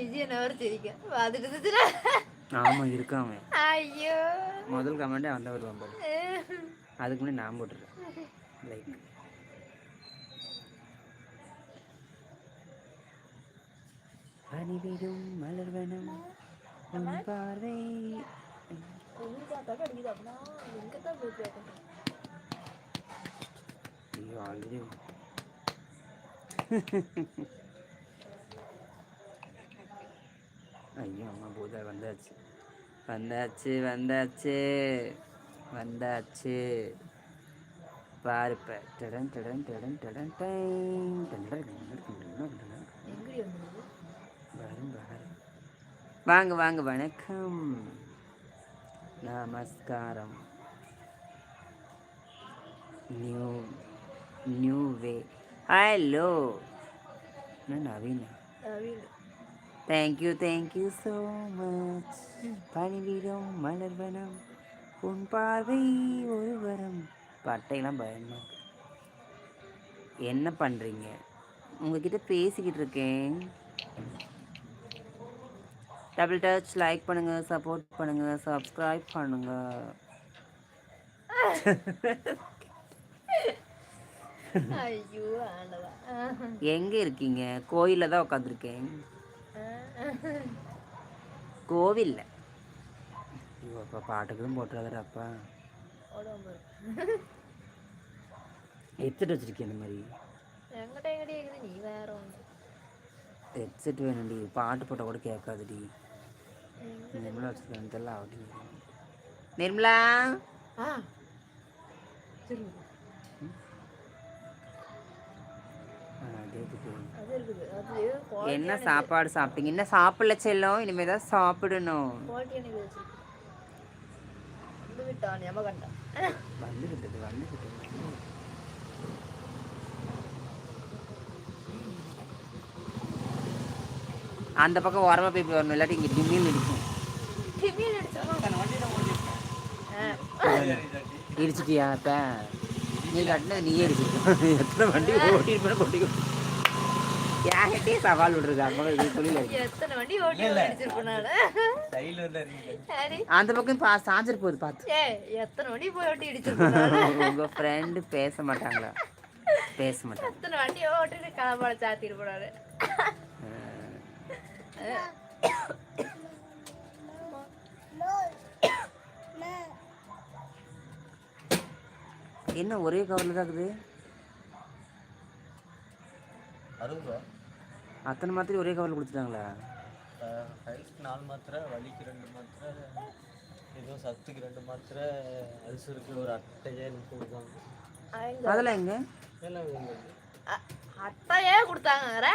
விஜய் நவர் சிரிக்க. பார்த்துட்டு இருந்துச்சுடா. ஆமா இருக்கான் அவன். ஐயோ. முதல் கமெண்டே அவன் தான் பாரு அதுக்கு முன்னாடி நான் போட்டுருக்கேன். லைக் பனிவிடும் மலர்வனம் உன் பார்வை. ஐயோ ஆல்ரெடி ஐயோ அம்மா பூஜா வந்தாச்சு வந்தாச்சு வந்தாச்சு வந்தாச்சு பாருப்ப டடன் டடன் டடன் டடன் டைம் டடன் டடன் வரும் வரும் வாங்க வாங்க வணக்கம் நமஸ்காரம் நியூ நியூ வே ஹலோ நான் Naveena Naveena thank you thank you so much பணிவிடும் மலர்வனம் உன் பார்வை ஒரு வரம் பட்டையெல்லாம் பயமா. இருக்கு. என்ன பண்ணுறீங்க உங்ககிட்ட பேசிக்கிட்டு இருக்கேன். டபுள் டச் லைக் பண்ணுங்க சப்போர்ட் பண்ணுங்க சப்ஸ்கிரைப் பண்ணுங்க. ஐயோ ஆண்டவா. எங்க இருக்கீங்க? கோயிலில் தான் உட்காந்துருக்கேன் கோவில்ல. ஐயோ அப்பா பாட்டுக்கும் போட்டுறாதப்பா உடம்பு ஹெட்செட் வச்சிருக்கேன் இந்த மாதிரி? எங்கிட்ட எங்கடி இருக்குது? நீ வேற ஒன்று ஹெட்செட் வேணும்டி. பாட்டு போட்டால் கூட கேட்காதுடி. நிர்மலா வச்சுருக்கேன் தெரியல அவட்டி நிர்மலா? ஆ. சரி என்ன சாப்பாடு சாப்பிட்டீங்க? என்ன சாப்பிடல செல்லம்? இனிமே தான் சாப்பிடணும். அந்த பக்கம் ஓரமாக போய் வரணும் இல்லாட்டி இங்கே டிம்மில் இருக்கும் இடிச்சிட்டியா அப்ப? நீ கட்டினது நீயே இடிச்சிருக்க. எத்தனை வண்டி ஓட்டிருப்பேன் கொட்டி யார்கிட்டயே சவால் சரி. அந்த பக்கம் பா சாஞ்சிரு போகுது பார்த்து ஏ எத்தனை வண்டி போய் ஓட்டி உங்க ஃப்ரெண்டு பேச மாட்டாங்களா? பேச மாட்டாங்க. எத்தனை வண்டி ஓட்டிட்டு களப்பாட சாத்திட்டு போனாரு? என்ன ஒரே கவரில் தான் இருக்குது? அறுபது ரூபா. அத்தனை மாத்திரை ஒரே கவரில் கொடுத்துட்டாங்களா ஹெல்த் நாலு மாத்திரை வலிக்கு ரெண்டு மாத்திரை ஏதோ சத்துக்கு ரெண்டு மாத்திரை அல்சருக்கு ஒரு அட்டையே எனக்கு கொடுத்தாங்க அதெல்லாம் எங்க அட்டையே கொடுத்தாங்கற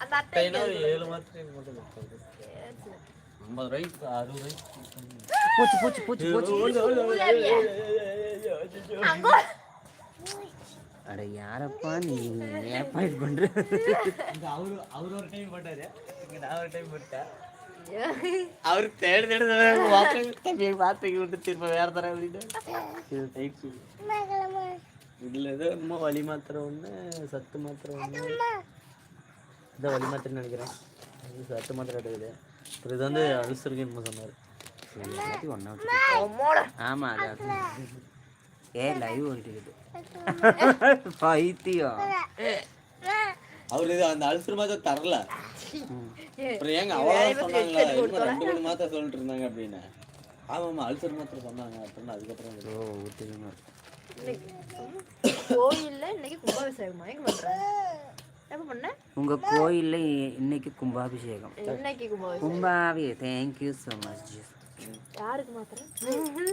அந்த அட்டை அட்டைனா ஒரு ஏழு மாத்திரை மட்டும் கொடுத்தாங்க ஐம்பது ரூபாய்க்கு அறுபது ரூபாய்க்கு கொடுத்தாங்க. போச்சு போச்சு போச்சு போச்சு அங்க அட யாரப்பா நீ ஏப்பா இது பண்ற? அவரு அவர் ஒரு டைம் போட்டாரு. இங்க நான் ஒரு டைம் போட்டேன் அவர் தேடி தேடி வார்த்தை வார்த்தைக்கு விட்டு திரும்ப வேற தர அப்படின்னு இதுல ஏதோ என்னமோ வலி மாத்திரை ஒண்ணு சத்து மாத்திரை ஒண்ணு. இதான் வலி மாத்திரை நினைக்கிறேன். சத்து மாத்திரை அப்புறம் இது வந்து அல்சருக்கு என்னமோ சொன்னாரு. எல்லாத்தையும் ஒன்றா வச்சு அம்மாடா ஆமா அதான். ஏ லைவ் ஓடிட்டு இருக்குது பைத்தியம். அவர் இது அந்த அல்சர் மாத்திரை தரல. அப்புறம் ஏங்க அவ்வளோ சொன்னாங்களா? ரெண்டு மூணு மாத்திரை சொல்லிட்டு இருந்தாங்க அப்படின்னு. ஆமாம் அல்சர் மாத்திரை சொன்னாங்க அப்படின்னு அதுக்கப்புறம் ஓ ஊற்றுதுன்னு கோயில்ல இன்னைக்கு கும்பாபிஷேகமா. பண்ண? உங்க கோயில்ல இன்னைக்கு கும்பாபிஷேகம். இன்னைக்கு கும்பாபிஷேகம். கும்பாபி தேங்க்யூ ஸோ மச் யாருக்கு மாத்திரம் என்ன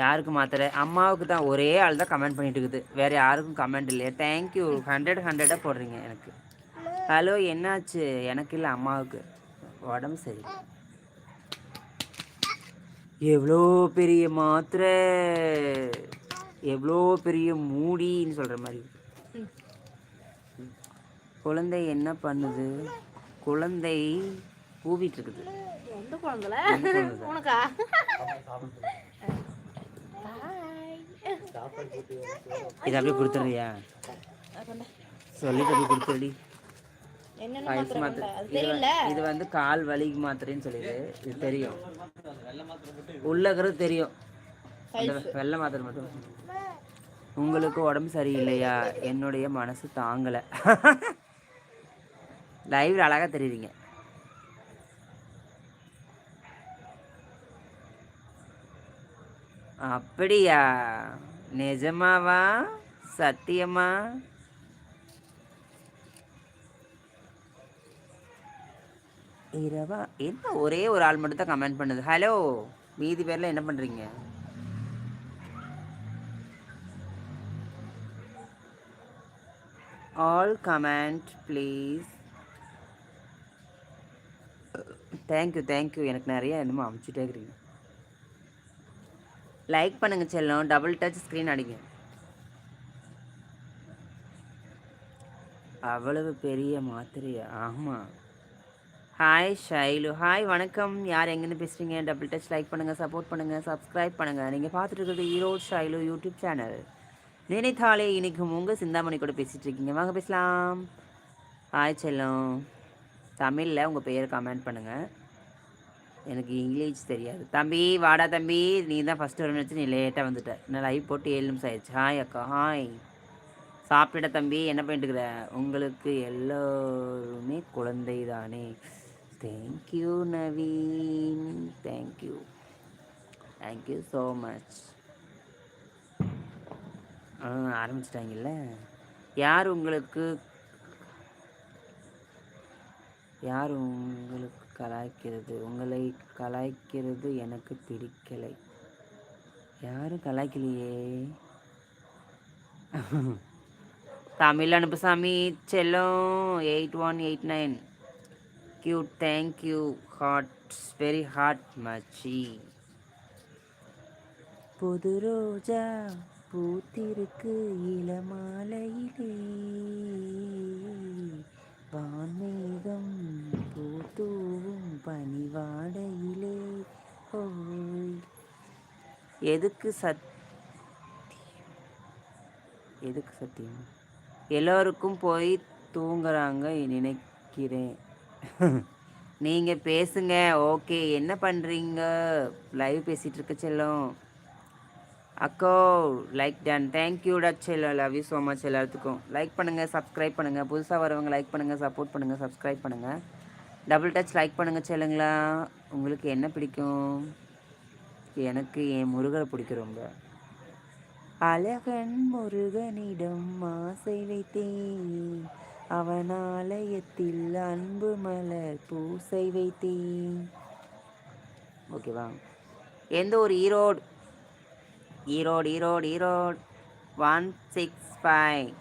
யாருக்கு மாத்திர மாத்திரை அம்மாவுக்கு தான் ஒரே ஆள் தான் கமெண்ட் பண்ணிட்டு இருக்குது. வேற யாருக்கும் கமெண்ட் இல்லையா. தேங்க்யூ ஹண்ட்ரட் ஹண்ட்ரடாக போடுறீங்க எனக்கு. ஹலோ என்னாச்சு? எனக்கு இல்லை அம்மாவுக்கு. உடம்பு சரி எவ்வளோ பெரிய மாத்திரை? எவ்வளோ பெரிய மூடின்னு சொல்கிற மாதிரி. குழந்தை என்ன பண்ணுது? குழந்தை கூவிட்டு இருக்குது எந்த குழந்தைல? உனக்கா? இதை அப்படியே கொடுத்துறியா சொல்லிட்டு அப்படியே கொடுத்துடி இது வந்து- இது வந்து கால் வலிக்கு மாத்திரைன்னு சொல்லிடு. இது தெரியும். உள்ள இருக்கிறது தெரியும். வெள்ளை மாத்திரை மட்டும். உங்களுக்கு உடம்பு சரியில்லையா? என்னுடைய மனசு தாங்கலை. லைவ்ல அழகா தெரியுறீங்க. அப்படியா? நிஜமாவா? சத்தியமா? இரவா? என்ன ஒரே ஒரு ஆள் மட்டும் தான் கமெண்ட் பண்ணுது. ஹலோ மீதி பேர்ல என்ன பண்றீங்க? All comment please thank you thank you எனக்கு நிறைய என்னமோ அமுச்சுட்டே இருக்கிறீங்க. லைக் பண்ணுங்கள் செல்லம். டபுள் டச் ஸ்க்ரீன் அடிங்க. அவ்வளவு பெரிய மாத்திரையா? ஆமாம் ஹாய் ஷைலு ஹாய் வணக்கம். யார் எங்கேருந்து பேசுகிறீங்க டபுள் டச் லைக் பண்ணுங்கள் சப்போர்ட் பண்ணுங்கள் சப்ஸ்கிரைப் பண்ணுங்கள் நீங்கள் பார்த்துட்டு இருக்கிறது ஈரோடு ஷைலு யூடியூப் சேனல் நினைத்தாலே இன்றைக்கும் உங்கள் சிந்தாமணி கூட பேசிகிட்டு இருக்கீங்க. வாங்க பேசலாம். ஹாய் செல்லம். தமிழில் உங்கள் பேரை கமெண்ட் பண்ணுங்கள் எனக்கு இங்கிலீஷ் தெரியாது. தம்பி வாடா தம்பி. நீ தான் ஃபஸ்ட்டு வரணும்னு வச்சு நீ லேட்டாக வந்துட்ட. நான் லைவ் போட்டு ஏழு நிமிஷம் ஆயிடுச்சு. ஹாய் அக்கா ஹாய் சாப்பிட்டுட்ட தம்பி. என்ன பண்ணிட்டு இருக்கிற உங்களுக்கு எல்லோருமே குழந்தை தானே thank you Naveen. Thank you thank you so much ஆரம்பிச்சிட்டாங்கல்ல. யார் உங்களுக்கு யார் உங்களுக்கு கலாய்க்கிறது. உங்களை கலாய்க்கிறது எனக்கு பிடிக்கலை. யாரும் கலாய்க்கலையே? தமிழ் அனுப்புசாமி செல்லும். Eight one eight nine. Cute thank you hearts very hot மச்சி. புது ரோஜா பூத்திருக்கு இளமாலையிலே. வான்மேகம் பூத்தூ பனிவாடையிலே ஓய் எதுக்கு சத் எதுக்கு சத்தியம்? எல்லோருக்கும் போய் தூங்குறாங்க நினைக்கிறேன். நீங்கள் பேசுங்க ஓகே. என்ன பண்ணுறீங்க லைவ் பேசிகிட்டு இருக்க செல்லம். அக்கோ லைக் டன் தேங்க்யூடா செல்லம். லவ் யூ ஸோ மச் எல்லாத்துக்கும். லைக் பண்ணுங்கள் சப்ஸ்கிரைப் பண்ணுங்கள் புதுசாக வரவங்க லைக் பண்ணுங்கள் சப்போர்ட் பண்ணுங்கள் சப்ஸ்கிரைப் பண்ணுங்கள் டபுள் டச் லைக் பண்ணுங்கள் செல்லுங்களா. உங்களுக்கு என்ன பிடிக்கும்? எனக்கு என் முருகரை பிடிக்கும் ரொம்ப. அழகன் முருகனிடம் ஆசை வைத்தேன். அவன் ஆலயத்தில் அன்பு மலர் பூசை வைத்தேன். ஓகேவா எந்த ஒரு Erode? Erode Erode Erode. One six five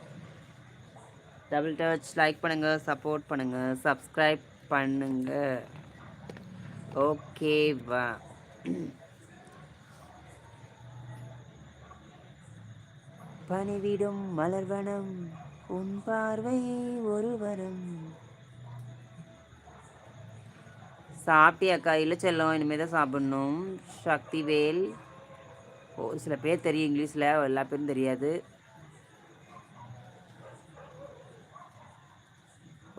double touch like பண்ணுங்கள் சப்போர்ட் பண்ணுங்கள் சப்ஸ்கிரைப் பண்ணுங்கள் ஓகேவா பணிவிடும் மலர்வனம் உன் பார்வை ஒரு வரம் சாப்பிட்டியாக்கா? இல்லை செல்லம் இனிமேல் தான் சாப்பிட்ணும். சக்திவேல். ஒரு சில பேர் தெரியும் இங்கிலீஷில் எல்லா பேரும் தெரியாது.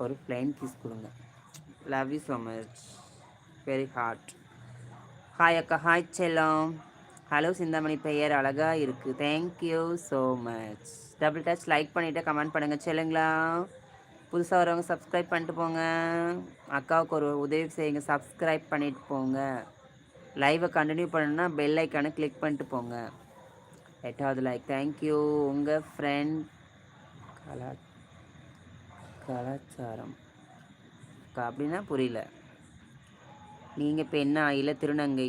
ஒரு பிளைன் கிஸ் கொடுங்க. Love you so much very heart hi அக்கா. ஹாய் செல்லம். ஹலோ சிந்தாமணி பெயர். அழகாக இருக்குது thank you so much double touch like பண்ணிவிட்டு கமெண்ட் பண்ணுங்கள் செல்லுங்களா? புதுசாக வரவங்க சப்ஸ்கிரைப் பண்ணிட்டு போங்க. அக்காவுக்கு ஒரு உதவி செய்யுங்க. சப்ஸ்கிரைப் பண்ணிட்டு போங்க. லைவை கண்டினியூ பண்ணணும்னா பெல் ஐக்கானை கிளிக் பண்ணிட்டு போங்க. எட்டாவது லைக் தேங்க்யூ உங்கள் ஃப்ரெண்ட் கலா கலாச்சாரம். அப்படின்னா புரியல. நீங்கள் பெண்ணா இல்லை திருநங்கை.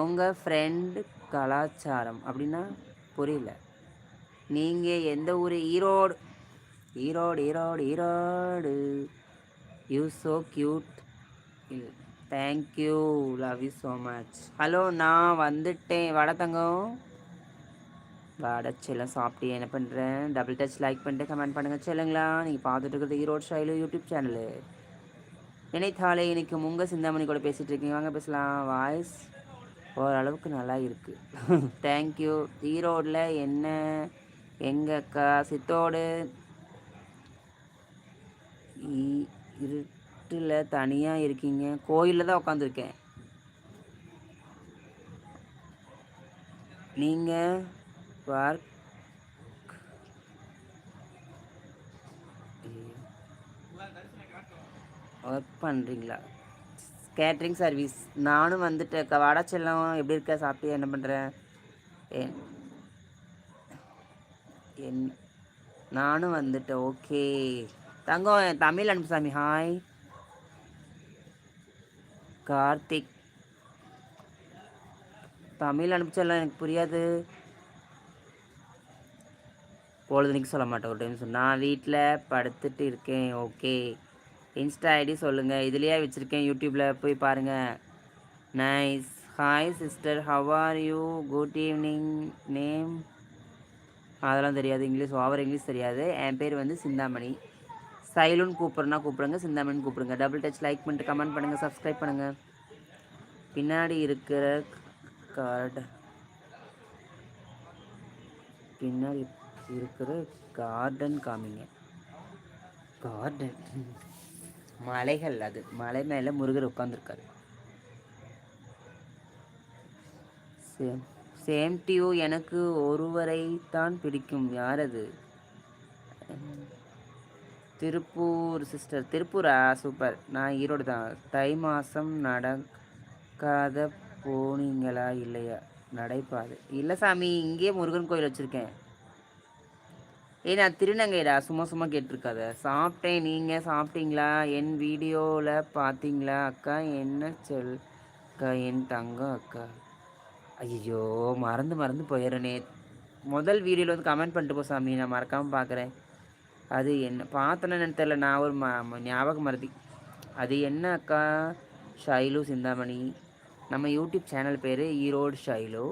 உங்கள் ஃப்ரெண்டு கலாச்சாரம் அப்படின்னா புரியல. நீங்கள் எந்த ஊர்? Erode. Erode Erode Erode. You so cute thank you love you so much hello நான் வந்துட்டேன். வட தங்கம். வட சாப்பிட்டு என்ன பண்ணுறேன் டபுள் டச் லைக் பண்ணிட்டு கமெண்ட் பண்ணுங்கள் செல்லுங்களா? நீங்கள் பார்த்துட்டு இருக்கிறது ஈரோடு ஸ்டைலு யூடியூப் சேனலு. நினைத்தாலே இன்னைக்கு முங்க சிந்தாமணி கூட பேசிகிட்டு இருக்கீங்க. வாங்க பேசலாம். வாய்ஸ் ஓரளவுக்கு நல்லா இருக்குது தேங்க்யூ ஈரோடில் என்ன? எங்கக்கா? சித்தோடு? இ- இருட்டில் தனியாக இருக்கீங்க. கோயிலில் தான் உட்காந்துருக்கேன் நீங்கள் பார்க் ஒர்க் பண்ணுறீங்களா கேட்ரிங் சர்வீஸ் நானும் வந்துட்டேன் வாடா செல்லம். எப்படி இருக்க? சாப்பிட்டு என்ன பண்ணுறேன் என் என் நானும் வந்துட்டேன். ஓகே தங்கம் தமிழ் அன்புசாமி. ஹாய் கார்த்திக். தமிழ் அனுப்பிச்செல்லாம் எனக்கு புரியாது. பொழுதுனிக்கு சொல்ல மாட்டேன். ஒரு டைம் சொன்னால் நான் வீட்டில் படுத்துட்டு இருக்கேன். ஓகே இன்ஸ்டா ஐடி சொல்லுங்கள் இதுலேயே வச்சுருக்கேன். யூடியூப்பில் போய் பாருங்கள் nice. Hi sister how are you good evening name அதெல்லாம் தெரியாது. இங்கிலீஷ் ஓவர் இங்கிலீஷ் தெரியாது. என் பேர் வந்து சிந்தாமணி. சைலுன்னு கூப்பிட்றனா கூப்பிடுங்க. சிந்தாமணின்னு கூப்பிடுங்க. டபுள் டச் லைக் பண்ணிட்டு கமெண்ட் பண்ணுங்கள் சப்ஸ்கிரைப் பண்ணுங்கள் பின்னாடி இருக்கிற கார்டு பின்னாடி இருக்கிற கார்டன் காமிங்க. கார்டன் மலைகள் அது. மலை மேலே முருகர் உட்காந்துருக்காரு சேம் சேம் டியூ எனக்கு ஒருவரை தான் பிடிக்கும். யார் அது? திருப்பூர் சிஸ்டர். திருப்பூரா? சூப்பர். நான் ஈரோடு தான். தை மாதம் நடக்காத போனீங்களா இல்லையா? நடைபாது. இல்லை சாமி இங்கேயே முருகன் கோயில் வச்சுருக்கேன். ஏ நான் திருநங்கைடா சும்மா சும்மா கேட்டிருக்காத. சாப்பிட்டேன் நீங்கள் சாப்பிட்டீங்களா? என் வீடியோவில் பார்த்தீங்களா அக்கா? என்ன சொல் அக்கா? என் தங்கம் அக்கா? ஐயோ மறந்து மறந்து போயிடுறேனே. முதல் வீடியோவில் வந்து கமெண்ட் பண்ணிட்டு போ சாமி நான் மறக்காமல் பார்க்குறேன் அது என்ன பார்த்தேன்னு தெரில நான் ஒரு ம ஞாபகம் ஞாபக மறதி. அது என்ன அக்கா? ஷைலு சிந்தாமணி. நம்ம யூடியூப் சேனல் பேர் ஈரோடு ஷைலு.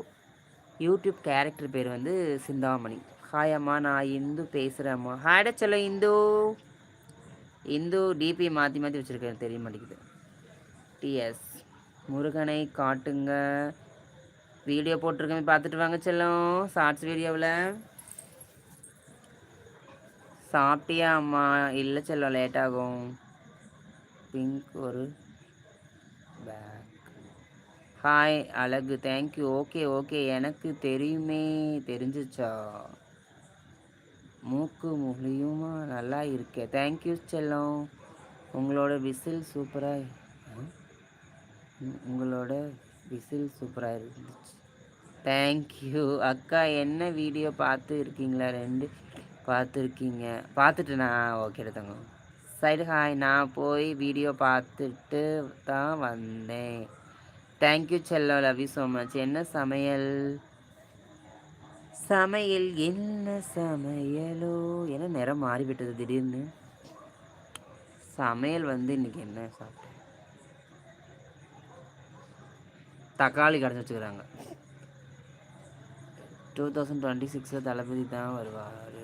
யூடியூப் கேரக்டர் பேர் வந்து சிந்தாமணி. ஹாய் அம்மா நான் இந்து பேசுகிறேம்மா ஹாய்டா சொல்ல இந்து. இந்து டிபி மாற்றி மாற்றி வச்சுருக்கேன் தெரிய மாட்டேங்குது. டிஎஸ் முருகனை காட்டுங்க. வீடியோ போட்டிருக்கேன் பார்த்துட்டு வாங்க செல்லும். ஷார்ட்ஸ் வீடியோவில் சாப்பிட்டியா அம்மா? இல்லை செல்லும் லேட் ஆகும். பிங்க் ஒரு பேக் ஹாய் அழகு. தேங்க்யூ ஓகே ஓகே எனக்கு தெரியுமே. தெரிஞ்சிச்சா? மூக்கு முழியுமா. நல்லா இருக்கே. தேங்க்யூ செல்லம். உங்களோட விசில் சூப்பராக உங்களோட விசில் சூப்பராக இருந்துச்சு. தேங்க்யூ அக்கா என்ன வீடியோ பார்த்து இருக்கீங்களா? ரெண்டு பார்த்துருக்கீங்க. பார்த்துட்டுண்ணா ஓகே தங்க சைடு ஹாய் நான் போய் வீடியோ பார்த்துட்டு தான் வந்தேன். தேங்க்யூ செல்லம். லவ் யூ ஸோ மச் என்ன சமையல்? சமையல் என்ன சமையலோ? என்ன நிறம் மாறிவிட்டது திடீர்னு? சமையல் வந்து இன்னைக்கு என்ன சாப்பிட்டேன்? தக்காளி கடைஞ்சி வச்சுக்கிறாங்க. டூ தௌசண்ட் டுவெண்ட்டி சிக்ஸில் தளபதி தான் வருவார்.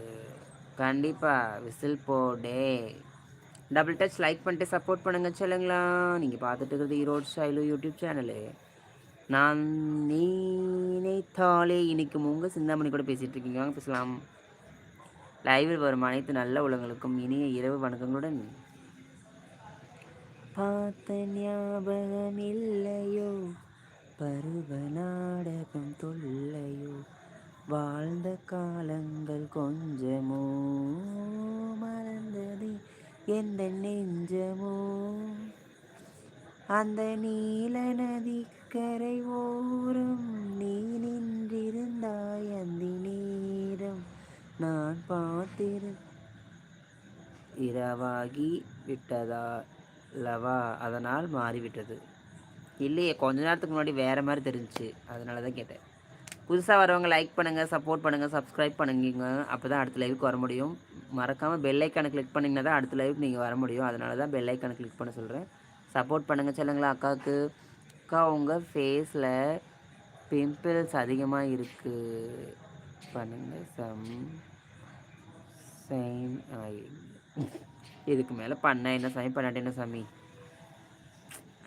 கண்டிப்பாக விசில் போடே. டபுள் டச் லைக் பண்ணிட்டு சப்போர்ட் பண்ணுங்கள் சொல்லுங்களா. நீங்கள் பார்த்துட்டு இருக்கிறது ஈரோடு ஸ்டைலு யூடியூப் சேனலு. நான் நினைத்தாலே இன்னைக்கு உங்கள் சிந்தாமணி கூட பேசிகிட்டு இருக்கீங்க. வாங்க பேசலாம். லைவில் வரும் அனைத்து நல்ல உலகங்களுக்கும் இனிய இரவு வணக்கங்களுடன். பார்த்த ஞாபகம் இல்லையோ? பருவ நாடகம் தொல்லையோ? வாழ்ந்த காலங்கள் கொஞ்சமோ? மறந்தது எந்த நெஞ்சமோ? அந்த நீல நதிக்கரை ஓரம் நீ நின்றிருந்தாய் அந்த நேரம் நான் பார்த்திரு. இரவாகி விட்டதா லவா அதனால் மாறிவிட்டது. இல்லையே கொஞ்ச நேரத்துக்கு முன்னாடி வேறு மாதிரி தெரிஞ்சுச்சு. அதனால தான் கேட்டேன். புதுசாக வரவங்க லைக் பண்ணுங்கள் சப்போர்ட் பண்ணுங்கள் சப்ஸ்கிரைப் பண்ணுங்க. அப்போ தான் அடுத்த லைவுக்கு வர முடியும். மறக்காமல் பெல் ஐக்கானை கிளிக் பண்ணிங்கன்னா தான் அடுத்த லைவுக்கு நீங்கள் வர முடியும். அதனால தான் பெல் ஐக்கானை கிளிக் பண்ண சொல்கிறேன் சப்போர்ட் பண்ணுங்கள் சொல்லுங்களா அக்காவுக்கு. அக்கா உங்கள் ஃபேஸில் பிம்பிள்ஸ் அதிகமாக இருக்குது பண்ணுங்கள் சம் சைன் ஆயில் இதுக்கு மேலே பண்ண என்ன சாமி பண்ணாட்டி என்ன சாமி?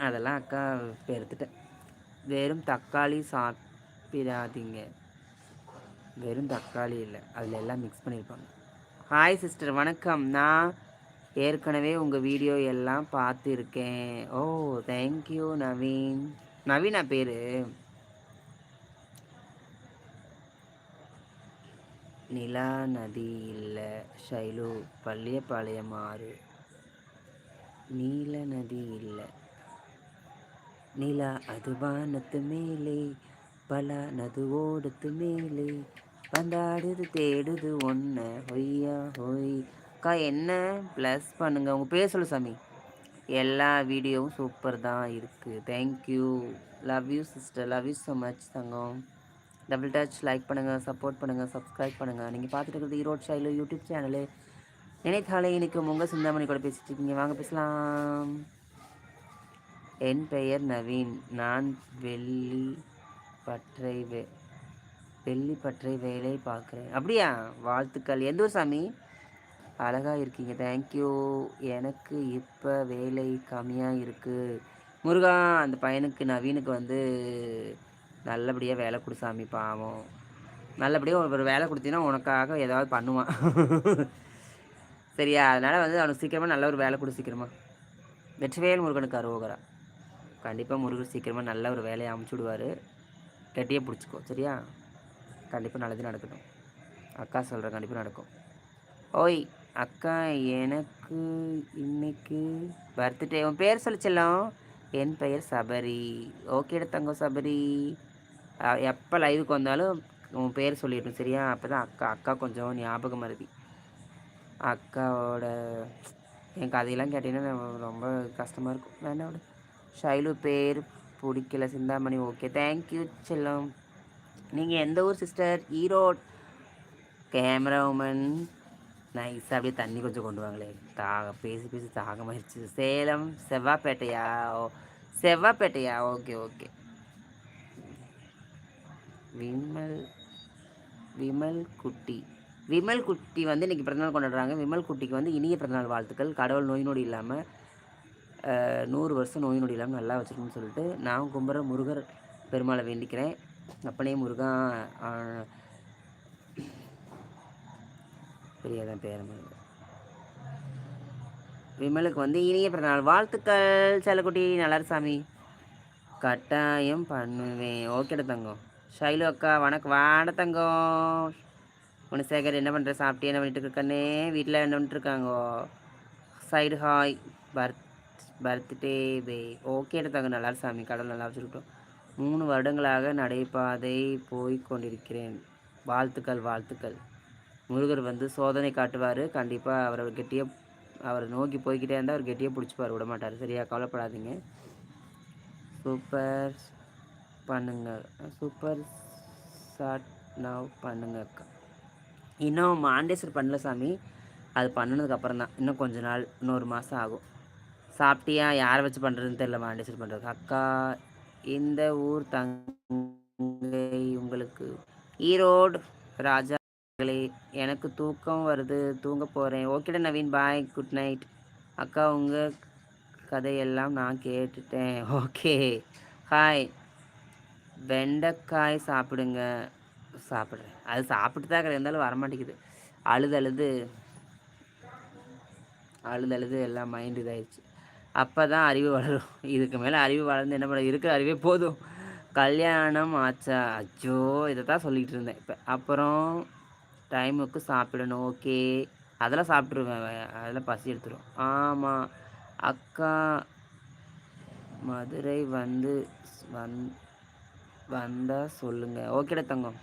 அதெல்லாம் அக்கா பெருத்துட்டேன் வெறும் தக்காளி சாப்பிடாதீங்க. வெறும் தக்காளி இல்லை அதில் எல்லாம் மிக்ஸ் பண்ணியிருப்பாங்க ஹாய் சிஸ்டர் வணக்கம். நான் ஏற்கனவே உங்கள் வீடியோ எல்லாம் பார்த்துருக்கேன். Oh thank you Naveen. நவீனா பேர்? நிலா நதி இல்லை ஷைலு பள்ளியப்பாளையம் ஆறு. நீல நதி இல்லை. நிலா அது வானத்து மேலே பல நது ஓடுத்து மேலே. வந்தாடுது தேடுது ஒன்று ஹொய்யா ஹொய். அக்கா என்ன? ப்ளஸ் பண்ணுங்கள் உங்கள் பேர் சொல்லு சாமி. எல்லா வீடியோவும் சூப்பர் தான் இருக்குது thank you love you sister love you so much Thangam. Double touch like பண்ணுங்கள் சப்போர்ட் பண்ணுங்கள் சப்ஸ்கிரைப் பண்ணுங்கள் நீங்கள் பார்த்துட்டு இருக்கிறது ஈரோட் ஸ்டைலு யூடியூப் சேனலு நினைத்தாலே இன்றைக்கும் உங்கள் சிந்தாமணி கூட பேசிட்டு இருக்கீங்க. வாங்க பேசலாம். என் பெயர் நவீன். நான் வெள்ளி பற்றை வே வெள்ளி பற்றை வேலை பார்க்குறேன். அப்படியா? வாழ்த்துக்கள். எந்த ஊர் சாமி? அழகாக இருக்கீங்க. தேங்க்யூ எனக்கு இப்போ வேலை கம்மியாக இருக்குது முருகா அந்த பையனுக்கு நவீனுக்கு வந்து நல்லபடியாக வேலை கொடு சாமி பாவம். நல்லபடியாக ஒரு வேலை கொடுத்தீங்கன்னா உனக்காக ஏதாவது பண்ணுவான். சரியா? அதனால் வந்து அவனுக்கு சீக்கிரமாக நல்ல ஒரு வேலை கொடு சீக்கிரமா. வெற்றிவேல் முருகனுக்கு அரோகரா கண்டிப்பாக முருகன் சீக்கிரமாக நல்ல ஒரு வேலையை அமைச்சு விடுவார். கெட்டியே பிடிச்சிக்கோ சரியா? கண்டிப்பாக நல்லது நடக்கட்டும். அக்கா சொல்கிறேன் கண்டிப்பாக நடக்கும். ஓய் அக்கா எனக்கு இன்னைக்கு பர்த்டே உன் பேர் சொல்லிச்சலாம் செல்லம். என் பெயர் சபரி. ஓகேடா தங்கம் சபரி. எப்போ லைவுக்கு வந்தாலும் உன் பேர் சொல்லிடணும் சரியா? அப்போ தான் அக்கா அக்கா கொஞ்சம் ஞாபகம் மருதி அக்காவோட என் கதையெல்லாம் கேட்டிங்கன்னா ரொம்ப கஷ்டமாக இருக்கும். வேண்டாம் ஷைலு பேர் பிடிக்கல சிந்தாமணி. ஓகே தேங்க்யூ செல்லம். நீங்கள் எந்த ஊர் sister Erode. Camera woman nice அப்படியே தண்ணி கொஞ்சம் கொண்டு வாங்களே. தாக பேசி பேசி தாகமாயிருச்சு சேலம் செவ்வாப்பேட்டையா? ஓ செவ்வாப்பேட்டையா? Okay okay. விமல் விமல் குட்டி விமல் குட்டி வந்து இன்றைக்கி பிறந்தநாள் கொண்டாடுறாங்க. விமல் குட்டிக்கு வந்து இனிய பிறந்தநாள் வாழ்த்துக்கள். கடவுள் நோய் நொடி இல்லாமல் நூறு வருஷம் நோய் நொடி இல்லாமல் நல்லா வச்சுருக்கணும்னு சொல்லிட்டு நான் கும்புற முருகர் பெருமாளை வேண்டிக்கிறேன். அப்பனே முருகன் பிரியா தான் பேர் விமலுக்கு வந்து இனிய பிறந்தநாள். வாழ்த்துக்கள் செல்லக்குட்டி நலர்சாமி சாமி கட்டாயம் பண்ணுவேன் ஓகேடா தங்கம். ஷைலு அக்கா வணக்கம். வாட தங்கம். குணசேகர் என்ன பண்ணுற சாப்பிட்டு என்ன பண்ணிட்டு இருக்கண்ணே வீட்டில் என்ன பண்ணிட்டுருக்காங்க சைடு ஹாய். பர்த் பர்த்டே பே. ஓகேட தங்கம் நல்லா சாமி கடவுள் நல்லா வச்சுருக்கட்டும். மூணு வருடங்களாக நடைபாதை போய் கொண்டிருக்கிறேன். வாழ்த்துக்கள் வாழ்த்துக்கள். முருகர் வந்து சோதனை காட்டுவார். கண்டிப்பாக அவரை கெட்டியாக அவரை நோக்கி போய்கிட்டே இருந்தால் அவர் கெட்டியாக பிடிச்சிப்பார். விட மாட்டார். சரியா கவலைப்படாதீங்க. சூப்பர் பண்ணுங்க. சூப்பர் ஷாட் நவ் பண்ணுங்க அக்கா. இன்னும் மாண்டேஸ்வர் பண்ணல சாமி. அது பண்ணினதுக்கப்புறம் தான். இன்னும் கொஞ்ச நாள் இன்னொரு மாதம் ஆகும். சாப்பிட்டியா? யாரை வச்சு பண்ணுறதுன்னு தெரியல மாண்டேஸ்வர் பண்ணுறது அக்கா இந்த ஊர் தங்கை உங்களுக்கு ஈரோடு ராஜா எனக்கு தூக்கம் வருது தூங்க போகிறேன் ஓகேடா நவீன் பாய் குட் நைட் அக்கா உங்கள் கதையெல்லாம் நான் கேட்டுட்டேன். ஓகே ஹாய் வெண்டைக்காய் சாப்பிடுங்க. சாப்பிட்றேன். அது சாப்பிட்டு தான் இருந்தாலும் வரமாட்டேங்குது. அழுது அழுது அழுது அழுது எல்லாம் மைண்டு இதாகிடுச்சு அப்போ தான் அறிவு வளரும். இதுக்கு மேலே அறிவு வளர்ந்து என்ன பண்ண இருக்கிற அறிவே போதும். கல்யாணம் ஆச்சா? அச்சோ இதை தான் சொல்லிகிட்டு இருந்தேன். இப்போ அப்புறம் டைமுக்கு சாப்பிடணும். ஓகே. அதெல்லாம் சாப்பிட்ருவேன் அதெல்லாம் பசி எடுத்துரும். ஆமாம் அக்கா மதுரை வந்து வந் வந்தால் சொல்லுங்கள் ஓகேடா தங்கம்.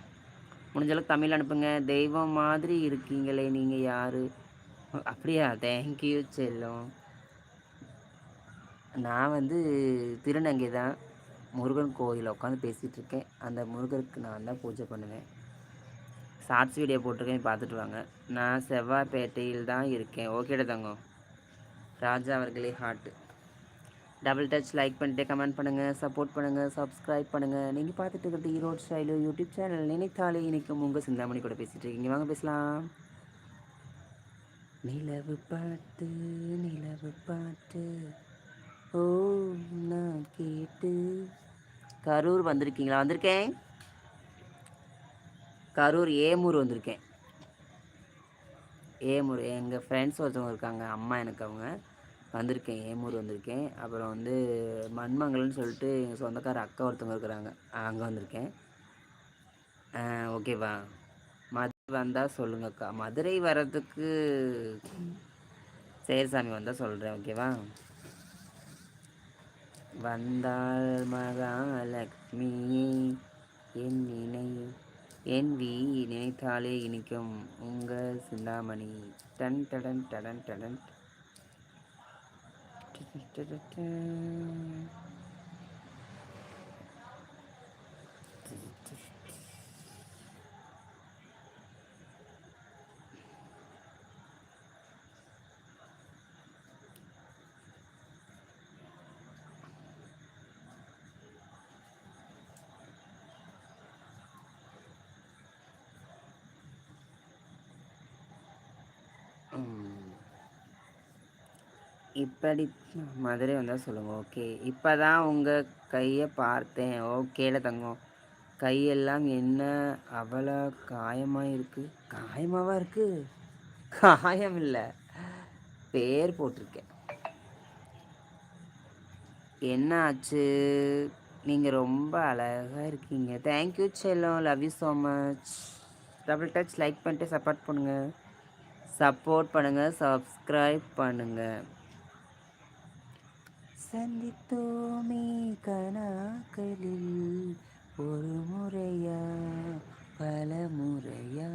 முடிஞ்சளவுக்கு தமிழ் அனுப்புங்க. தெய்வம் மாதிரி இருக்கீங்களே நீங்கள் யார்? அப்படியா? தேங்க்யூ செல்லும். நான் வந்து திருநங்கை தான் முருகன் கோயிலில் உட்காந்து பேசிகிட்ருக்கேன் அந்த முருகருக்கு நான் தான் பூஜை பண்ணுவேன். ஷார்ட்ஸ் வீடியோ போட்டிருக்கேன் பார்த்துட்டு வாங்க. நான் செவ்வாய்பேட்டையில் தான் இருக்கேன். ஓகேடா தங்கம். ராஜா அவர்களே ஹார்ட்டு டபுள் டச் லைக் பண்ணிட்டு கமெண்ட் பண்ணுங்கள் சப்போர்ட் பண்ணுங்கள் சப்ஸ்கிரைப் பண்ணுங்கள் நீங்கள் பார்த்துட்டு இருக்கிறது ஈரோட் ஸ்டைலு யூடியூப் சேனல் நினைத்தாலே இன்றைக்கும் உங்கள் சிந்தாமணி கூட பேசிகிட்டு இருக்கீங்க. வாங்க பேசலாம். நிலவு பாட்டு நிலவு பாட்டு. ஓ நான் கேட்டு. கரூர் வந்திருக்கீங்களா? வந்திருக்கேன். கரூர் ஏமூர் வந்திருக்கேன். ஏமூர் எங்கள் ஃப்ரெண்ட்ஸ் ஒருத்தவங்க இருக்காங்க அம்மா எனக்கு அவங்க. வந்திருக்கேன் ஏமூர் வந்திருக்கேன். அப்புறம் வந்து மண்மங்கல்னு சொல்லிட்டு எங்கள் சொந்தக்கார அக்கா ஒருத்தவங்க இருக்கிறாங்க அங்கே வந்திருக்கேன். ஓகேவா மதுரை வந்தால் சொல்லுங்கக்கா மதுரை வர்றதுக்கு சேர்சாமி வந்தால் சொல்கிறேன் ஓகேவா வந்தாள் மகாலட்சுமியே என் நினைவு என் வி நினைத்தாலே இனிக்கும் உங்கள் சிந்தாமணி. டன் டடன் டடன் டடன் இப்படி மதுரை வந்தால் சொல்லுங்கள் ஓகே இப்போ தான் உங்கள் கையை பார்த்தேன். ஓகேல தங்கம். கையெல்லாம் என்ன அவ்வளோ காயமாக இருக்குது காயமாவா இருக்குது காயம் இல்லை. பேர் போட்டிருக்கேன். என்ன ஆச்சு? நீங்கள் ரொம்ப அழகாக இருக்கீங்க. தேங்க்யூ செல்லம். Love you so much double touch like பண்ணிட்டு சப்போர்ட் பண்ணுங்கள் சப்போர்ட் பண்ணுங்கள் சப்ஸ்கிரைப் பண்ணுங்கள் சந்தித்தோமே கனாக்களில் ஒரு முறையா? பல முறையா?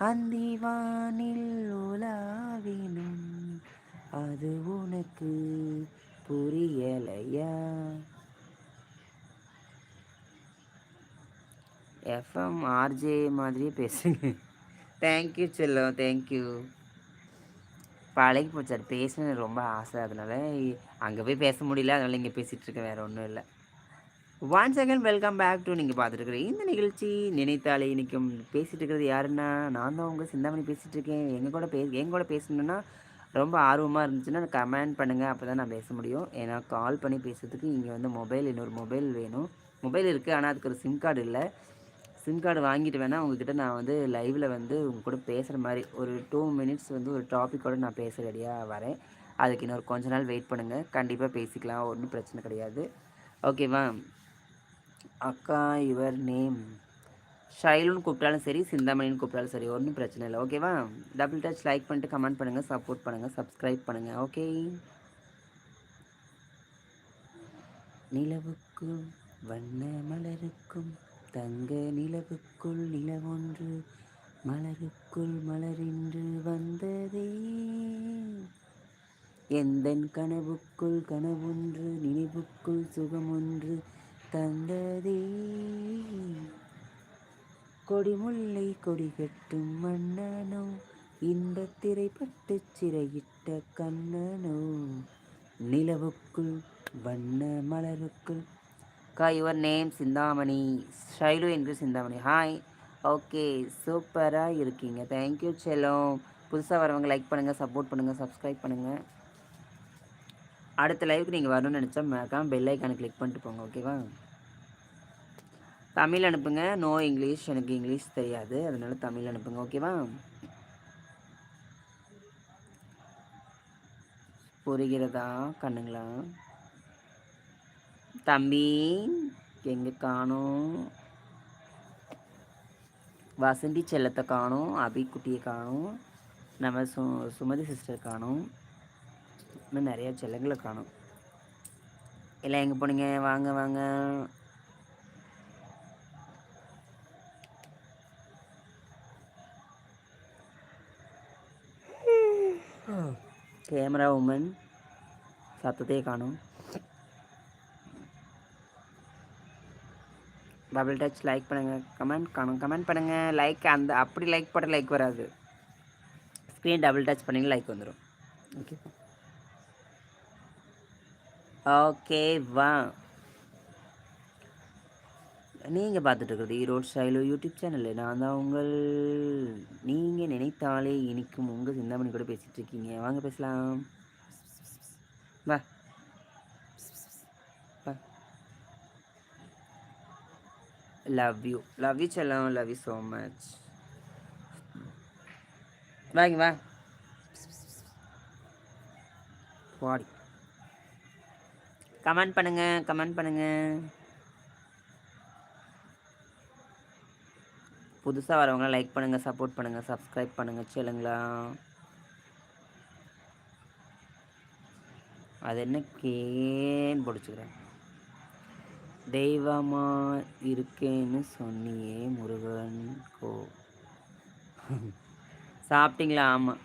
அந்திவானில் உலாவினும் அது உனக்கு புரியலையா? எஃப்எம் ஆர்ஜே மாதிரியே பேசுங்க. தேங்க்யூ செல்லம் தேங்க்யூ பழகி போச்சார். பேசணும்னு ரொம்ப ஆசை. அதனால் அங்கே போய் பேச முடியல. அதனால் இங்கே பேசிகிட்ருக்கேன் வேறு ஒன்றும் இல்லை. One second welcome back to நீங்கள் பார்த்துட்டு இந்த நிகழ்ச்சி. நினைத்தாலே இன்றைக்கும் பேசிகிட்டு இருக்கிறது யாருன்னா நான் தான் உங்கள் சிந்தாமணி பேசிகிட்டு இருக்கேன். எங்கள் கூட பே எங்கள் கூட பேசணுன்னா ரொம்ப ஆர்வமாக இருந்துச்சுன்னா கமெண்ட் பண்ணுங்கள் அப்போ தான் நான் பேச முடியும். ஏன்னா கால் பண்ணி பேசுறதுக்கு இங்கே வந்து மொபைல் இன்னொரு மொபைல் வேணும். மொபைல் இருக்குது ஆனால் அதுக்கு ஒரு சிம் கார்டு இல்லை. சிம் கார்டு வாங்கிட்டு வேணால் உங்ககிட்ட நான் வந்து லைவில் வந்து உங்க கூட பேசுகிற மாதிரி ஒரு டூ மினிட்ஸ் வந்து ஒரு டாப்பிக்கோடு நான் பேச ரெடியாக வரேன். அதுக்கு இன்னொரு கொஞ்ச நாள் வெயிட் பண்ணுங்கள் கண்டிப்பாக பேசிக்கலாம். ஒன்றும் பிரச்சனை கிடையாது. ஓகேவா அக்கா யுவர் நேம் ஷைலுன்னு கூப்பிட்டாலும் சரி சிந்தாமணின்னு கூப்பிட்டாலும் சரி ஒன்றும் பிரச்சனை இல்லை. ஓகேவா டபுள் டச் லைக் பண்ணிட்டு கமெண்ட் பண்ணுங்கள் சப்போர்ட் பண்ணுங்கள் சப்ஸ்கிரைப் பண்ணுங்கள் ஓகே நிலவுக்கும் வண்ண மலருக்கும் தங்க நிலவுக்குள் நிலவொன்று மலருக்குள் மலரின்று வந்ததே. எந்தன் கனவுக்குள் கனவொன்று நினைவுக்குள் சுகமொன்று தந்ததே. கொடிமுல்லை கொடி கட்டும் மன்னனோ இந்த திரைப்பட்டு சிறையிட்ட கண்ணனோ நிலவுக்குள் வண்ண மலருக்குள் அக்கா யுவர் நேம் சிந்தாமணி ஷைலு என்று சிந்தாமணி. ஹாய் ஓகே சூப்பராக இருக்கீங்க. தேங்க்யூ செல்லம். புதுசாக வரவங்க லைக் பண்ணுங்கள் சப்போர்ட் பண்ணுங்கள் சப்ஸ்கிரைப் பண்ணுங்கள் அடுத்த லைவுக்கு நீங்கள் வரணும்னு நினச்சா மறக்காமல் பெல் ஐக்கானு கிளிக் பண்ணிட்டு போங்க ஓகேவா தமிழ் அனுப்புங்க. நோ இங்கிலீஷ் எனக்கு இங்கிலீஷ் தெரியாது. அதனால தமிழ் அனுப்புங்க ஓகேவா புரிகிறதா? கண்ணுங்களா? தம்பி எங்கே காணும்? வசந்தி செல்லத்தை காணும் அபி குட்டியை காணும் நம்ம சு சுமதி சிஸ்டர் காணும். இன்னும் நிறைய செல்லங்களை காணும். எல்லாம் எங்கே போனீங்க? வாங்க வாங்க. கேமரா உமன் சத்தத்தையே காணும். பபிள் டச் லைக் பண்ணுங்கள் கமெண்ட் காணும் கமெண்ட் பண்ணுங்கள் லைக் அந்த அப்படி லைக் போட்ட லைக் வராது. ஸ்க்ரீன் டபுள் டச் பண்ணி லைக் வந்துடும் ஓகே ஓகே வா. நீங்கள் பார்த்துட்டு இருக்கிறது ஈரோடு ஸ்டைலோ யூடியூப் சேனல். நான் தான் உங்கள் நீங்கள் நினைத்தாலே இனிக்கும் உங்கள் சிந்தாமணி கூட பேசிகிட்டு இருக்கீங்க. வாங்க பேசலாம். வா. லவ் யூ லவ் யூ செல்லம் லவ் யூ ஸோ மச் வாங்க வா பாடி கமெண்ட் பண்ணுங்க கமெண்ட் பண்ணுங்க. புதுசாக வரவங்க லைக் பண்ணுங்கள் சப்போர்ட் பண்ணுங்கள் சப்ஸ்கிரைப் பண்ணுங்க சொல்லுங்களா அது என்ன கேன்னு பிடிச்சிக்கிறேன். தெய்வமா இருக்கேன்னு சொன்னியே முருகன் கோ. சாப்பிட்டீங்களா? ஆமாம்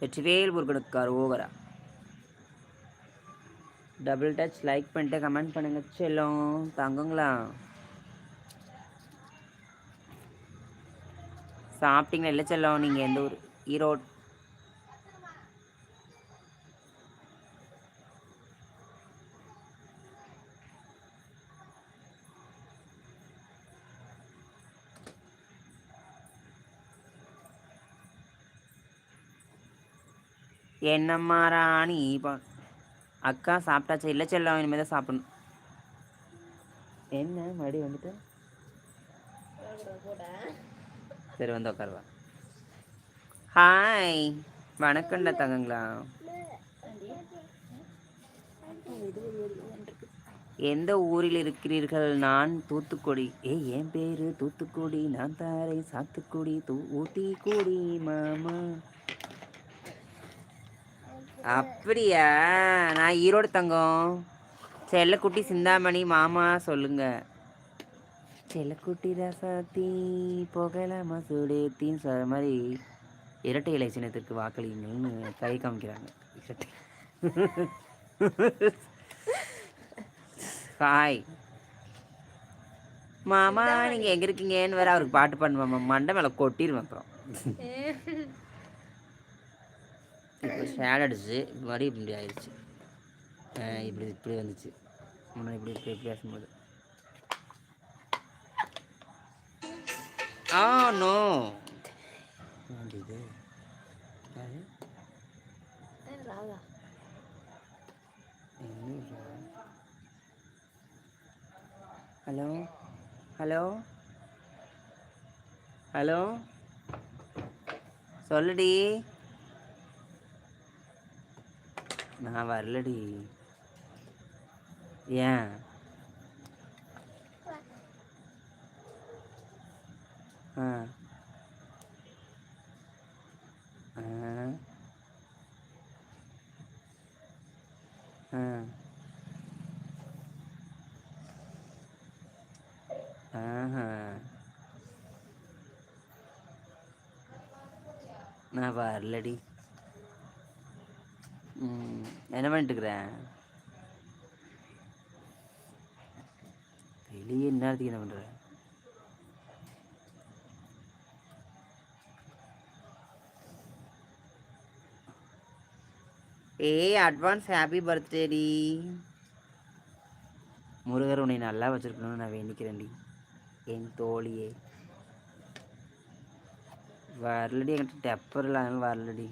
வெற்றிவேல் முருகனுக்கு அரோகரா டபுள் டச் லைக் பண்ணிட்டு கமெண்ட் பண்ணுங்க செல்லம். தங்குங்களா? சாப்பிட்டீங்களா இல்லை செல்லும்? நீங்கள் எந்த ஊர்? ஈரோடு. என்னம்மா ராணி அக்கா சாப்பிட்டாச்சா. இல்லை செல்லம் இனிமேல் தான் சாப்பிடணும். என்ன மறுபடி வந்துட்டு? சரி வந்து உட்காருவா ஹாய் வணக்கம்ல தங்கங்களா. எந்த ஊரில் இருக்கிறீர்கள்? நான் தூத்துக்குடி. ஏ என் பேரு தூத்துக்குடி. நான் தாரை சாத்துக்குடி. தூ ஊத்திக்குடி மாமா. அப்படியா? நான் ஈரோடு தங்கம். செல்லக்குட்டி சிந்தாமணி மாமா சொல்லுங்க. செல்லக்குட்டி ரசாத்தி புகழாமா சுடேத்தின்னு சொல்கிற மாதிரி இரட்டை இலை சின்னத்திற்கு வாக்களிங்கள்னு கை காமிக்கிறாங்க. இரட்டை. ஹாய் மாமா நீங்கள் எங்கே இருக்கீங்கன்னு வேற அவருக்கு பாட்டு பண்ணுவாமா மண்டை மேலே கொட்டிடுவேன் அப்புறம். ஷேட் அடிச்சு மறுபடியும் இப்படி ஆயிடுச்சு. இப்படி இப்படி வந்துச்சு. முன்னாடி இப்படி இப்படி பேசும்போது ஆ நோ. இது? ஹலோ? ஹலோ? ஹலோ? சொல்லுடி. நான் வரலடி. ஏன்? ஆ. நான் வரலடி. என்ன பண்ணிட்டு இருக்கிறேன் வெளியே நேரத்துக்கு என்ன பண்ணுறேன் ஏய் அட்வான்ஸ் ஹாப்பி பர்த்டேடி முருகர் உன்னை நல்லா வச்சுருக்கணும்னு நான் வேண்டிக்கிறேன்டி என் தோழியே. வரலடி என்கிட்ட டெப்பர் இல்லாமல் வரலடி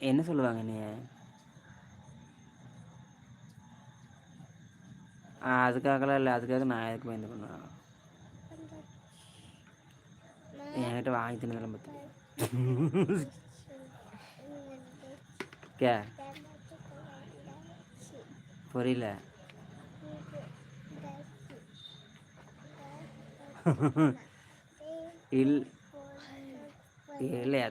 என்ன சொல்லுவாங்க நீ அதுக்காகலாம் இல்லை அதுக்காக நான் எதுக்கு பயந்து பண்ணுவேன் என்கிட்ட வாங்கி தின்னதெல்லாம் பத்து கே? புரியல. இல் இல்லையா?